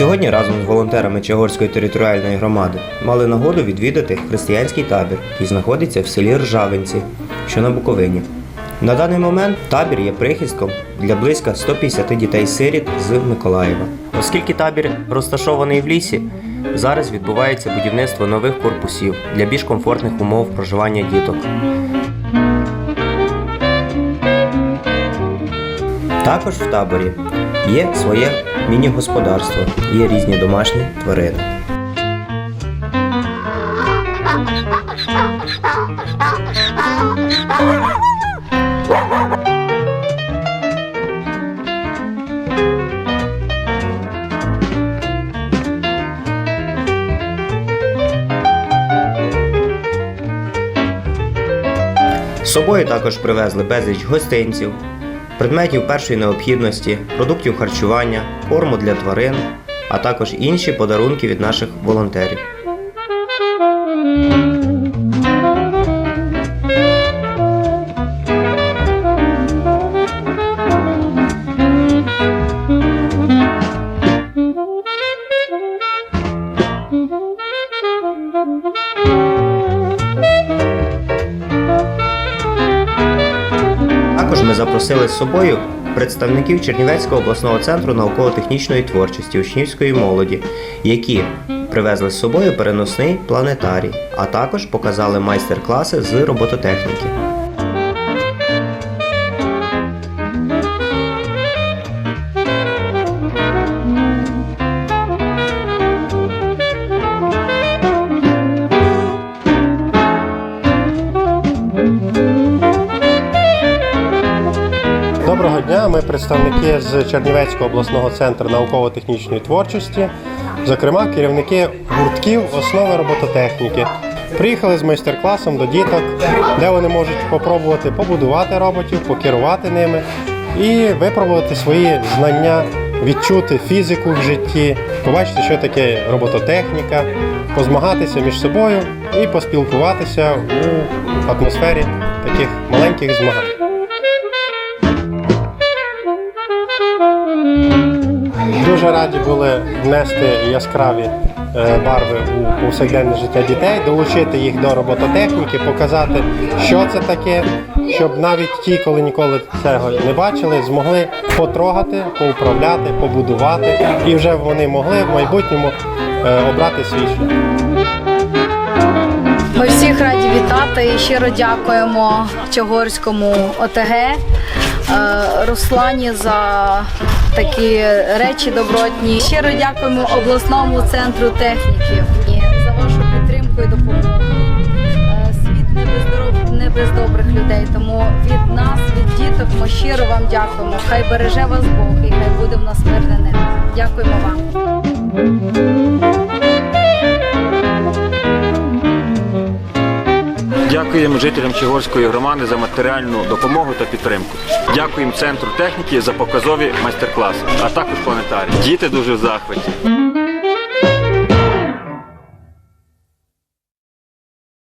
Сьогодні разом з волонтерами Чагорської територіальної громади мали нагоду відвідати християнський табір, який знаходиться в селі Ржавинці, що на Буковині. На даний момент табір є прихистком для близько 150 дітей-сиріт з Миколаєва. Оскільки табір розташований в лісі, зараз відбувається будівництво нових корпусів для більш комфортних умов проживання діток. Також в таборі є своє міні-господарство, є різні домашні тварини. З собою також привезли безліч гостинців, предметів першої необхідності, продуктів харчування, корму для тварин, а також інші подарунки від наших волонтерів. Також ми запросили з собою представників Чернівецького обласного центру науково-технічної творчості учнівської молоді, які привезли з собою переносний планетарій, а також показали майстер-класи з робототехніки. Ми представники з Чернівецького обласного центру науково-технічної творчості, зокрема керівники гуртків основи робототехніки. Приїхали з майстер-класом до діток, де вони можуть попробувати побудувати роботів, покерувати ними і випробувати свої знання, відчути фізику в житті, побачити, що таке робототехніка, позмагатися між собою і поспілкуватися у атмосфері таких маленьких змагань. Дуже раді були внести яскраві е, барви у повсякденне життя дітей, долучити їх до робототехніки, показати, що це таке, щоб навіть ті, коли ніколи цього не бачили, змогли потрогати, поуправляти, побудувати, і вже вони могли в майбутньому е, обрати свій шлях. Ми всіх раді вітати і щиро дякуємо Чогорському ОТГ, Руслані за такі речі добротні. Щиро дякуємо обласному центру техніки за вашу підтримку і допомогу. Е, Світ не без здоров, не без добрих людей. Тому від нас, від діток, ми щиро вам дякуємо. Хай береже вас Бог і хай буде в нас мирне небо. Дякуємо вам. Дякуємо жителям Чигорської громади за матеріальну допомогу та підтримку. Дякуємо центру техніки за показові майстер-класи, а також планетарі. Діти дуже в захваті.